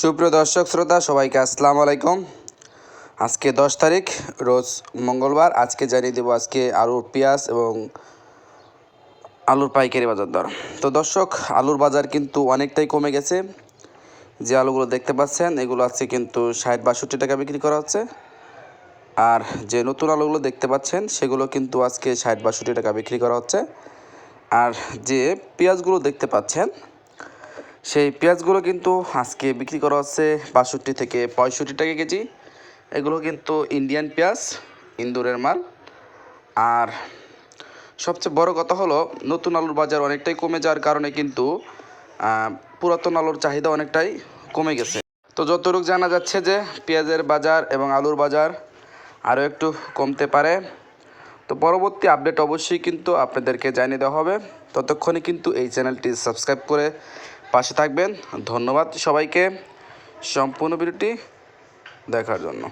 সুপ্রিয় দর্শক, শ্রোতা, সবাইকে আসসালামু আলাইকুম। আজকে দশ তারিখ, রোজ মঙ্গলবার। আজকে জানিয়ে দেবো আজকে আলুর পেঁয়াজ এবং আলুর পাইকারি বাজার দর। তো দর্শক, আলুর বাজার কিন্তু অনেকটাই কমে গেছে। যে আলুগুলো দেখতে পাচ্ছেন, এগুলো আছে কিন্তু ষাট বাষট্টি টাকা বিক্রি করা হচ্ছে। আর যে নতুন আলুগুলো দেখতে পাচ্ছেন, সেগুলো কিন্তু আজকে ষাট বাষট্টি টাকা বিক্রি করা হচ্ছে। আর যে পেঁয়াজগুলো দেখতে পাচ্ছেন সেই পেঁয়াজগুলো কিন্তু আজকে বিক্রি করা হচ্ছে বাষট্টি থেকে পঁয়ষট্টি টাকা কেজি। এগুলো কিন্তু ইন্ডিয়ান পেঁয়াজ, ইন্দুরের মাল। আর সবচেয়ে বড় কথা হলো, নতুন আলুর বাজার অনেকটাই কমে যাওয়ার কারণে কিন্তু পুরাতন আলুর চাহিদা অনেকটাই কমে গেছে। তো যতটুকু জানা যাচ্ছে যে, পেঁয়াজের বাজার এবং আলুর বাজার আরও একটু কমতে পারে। তো পরবর্তী আপডেট অবশ্যই কিন্তু আপনাদেরকে জানিয়ে দেওয়া হবে। ততক্ষণে কিন্তু এই চ্যানেলটি সাবস্ক্রাইব করে পাশে থাকবেন। ধন্যবাদ সবাইকে। সম্পূর্ণ ভিডিওটি দেখার জন্য।